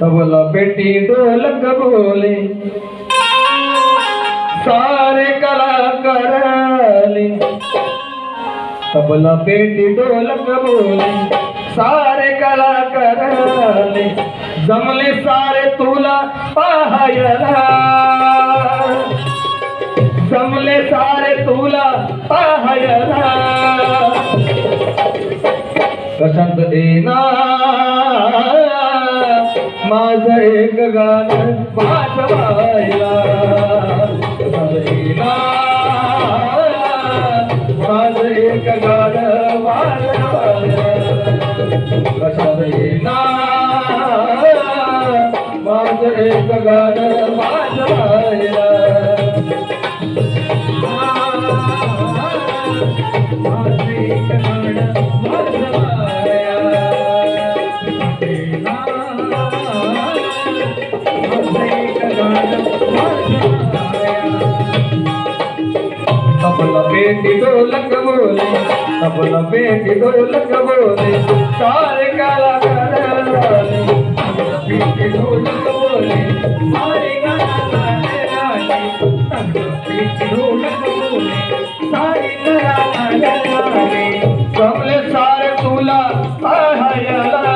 तबला पेटी ढोलक बोले सारे कलाकार तबला पेटी ढोलक बोले सारे कलाकार जमले सारे तुला पाहायला. जमले सारे तुला पाहायला. प्रशांत देना माझं एक गाणं वाजवायला. तबला बेटी ढोलक सारे सारे सारे कमले सारे तुला पाहायला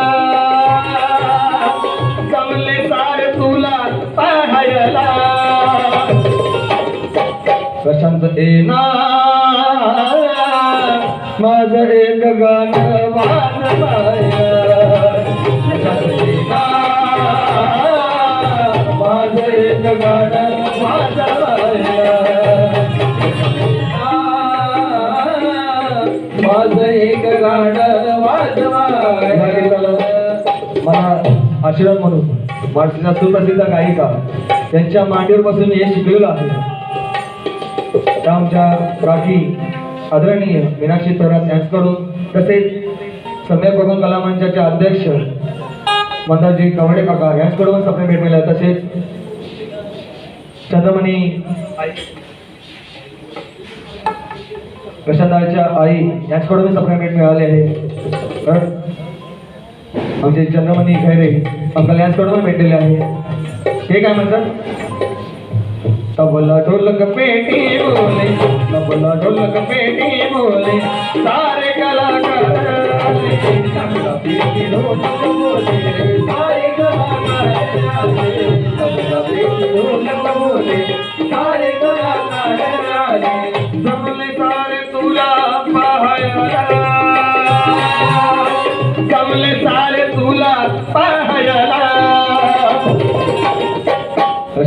कमले सारे तुला पाहायला प्रशांत येना माझं एक गाणं वाजवाया माझं एक गाणं माझं एक गाणं मला आशीर्वाद म्हणून. महाराष्ट्राच्या सुप्रसिद्ध गायिका. त्यांच्या मांडीवर बसून हे शिकलेलं आहे. आमच्या राखी आदरणीय मीनाक्षी थोरात यांच्याकडून तसेच सम्यक भगवान कला मंचाचे अध्यक्ष मंदाजी कवडे काका यांच्याकडून सप्ने भेट मिळाला. तसेच चंद्रमणी आई प्रशांताच्या आई यांच्याकडून सप्ने भेट मिळाले आहे. तर आमचे चंद्रमणी खैरे अंकल यांच्याकडून भेटलेले आहे. हे काय म्हणतात? तबला ढोलक पेटी बोले तबला ढोलक पेटी बोले सारे कलाकार आले. तबला पेटी ढोलक बोले सारे कलाकार आले. तबला पेटी ढोलक बोले सारे कलाकार आले. जमले सारे तुला पाहायला जमले सारे तुला पाहायला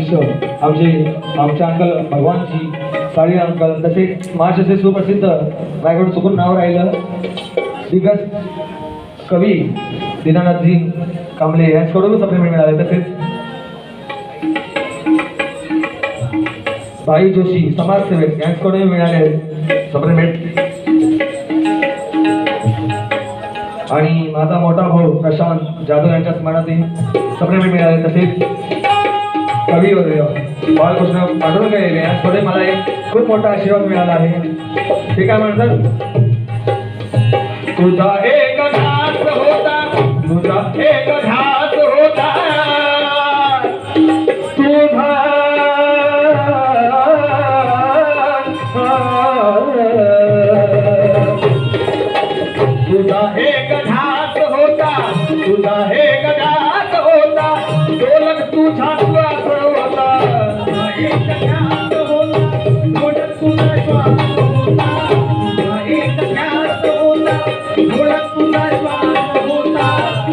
अध्यक्ष आमचे आमचे अंकल भगवानजी साडी अंकल तसेच महाराष्ट्राचे सुप्रसिद्ध रायगड चुकून नाव राहिलं. दिग्गज कवी दीनानाथजी कांबळे यांच्याकडून सप्लिमेंट मिळाले तसेच भाई जोशी समाजसेवक यांच्याकडून मिळाले सप्लिमेंट आणि माझा मोठा भाऊ प्रशांत जाधव यांच्या स्मरणार्थी सप्लिमेंट मिळाले तसेच कवी वर्य बाळकृष्ण पांडुरंग यांच्याकडे मला एक खूप मोठा आशीर्वाद मिळाला आहे. ते काय म्हणतात? तुझा एक घास होता. तुझा एक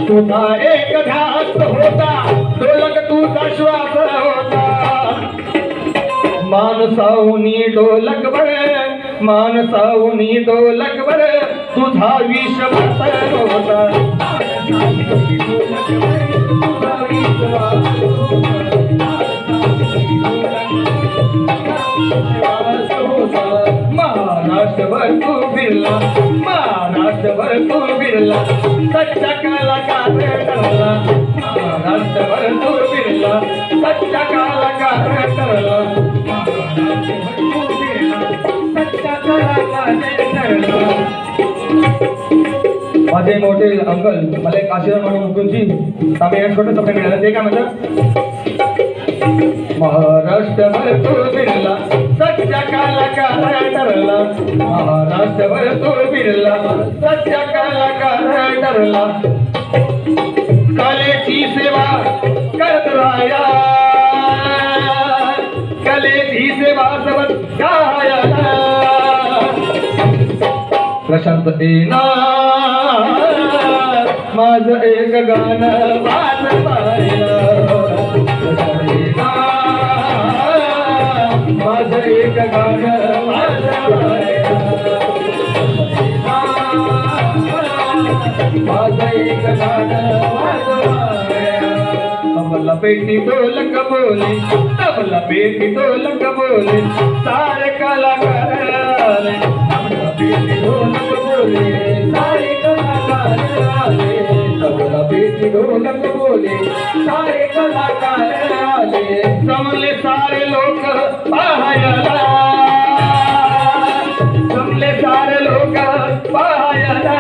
तुझा एक ध्यास होता ढोलक तुझा श्वास होता. मानसावनी डोलक बर मानसावनी डोलक बर तुझा विश्वास होता. महाराष्ट्रभर तू फिरला महाराष्ट्रभर तू फिरला सच्चा कलाकार ठरला महाराष्ट्रभर तू फिरला सच्चा कलाकार ठरला माझे मोठे अंकल मला एक आशीर्वाद म्हणून मुकुंदजी आम्ही एक छोटं सप्न मिळालं ते काय म्हणतात महाराष्ट्रभर तो फिरला काला कलाकार ठरला महाराष्ट्रभर तो फिरला काला कलाकार ठरला कलेची सेवा करत राया. कलेची सेवा सबत गायला प्रशांत येणार माझ एक गाणं वाजवायला प्रशांत एक गाणं वाजवायला माझं एक गाणं वाजवायला तबला पेटी ढोलक बोले तबला पेटी ढोलक बोले सारे कलाकार तबला पेटी ढोलक बोले. ढोलक बोले सारे कलाकार आले. जमले सारे लोक पाहायला. जमले सारे लोक पाहायला.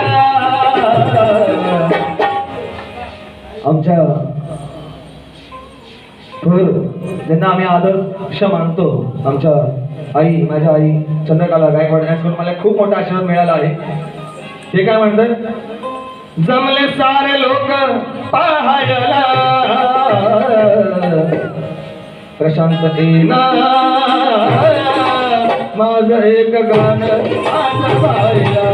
आमच्या थोर ज्यांना आम्ही आदर्श मानतो आमच्या आई माझ्या आई चंद्रकला गायकवाड यांच्याकडून मला खूप मोठा आशीर्वाद मिळाला आहे. ते काय म्हणतात? जमले सारे लोक पाहायला. प्रशांत येणार माझं एक गाणं पाहिला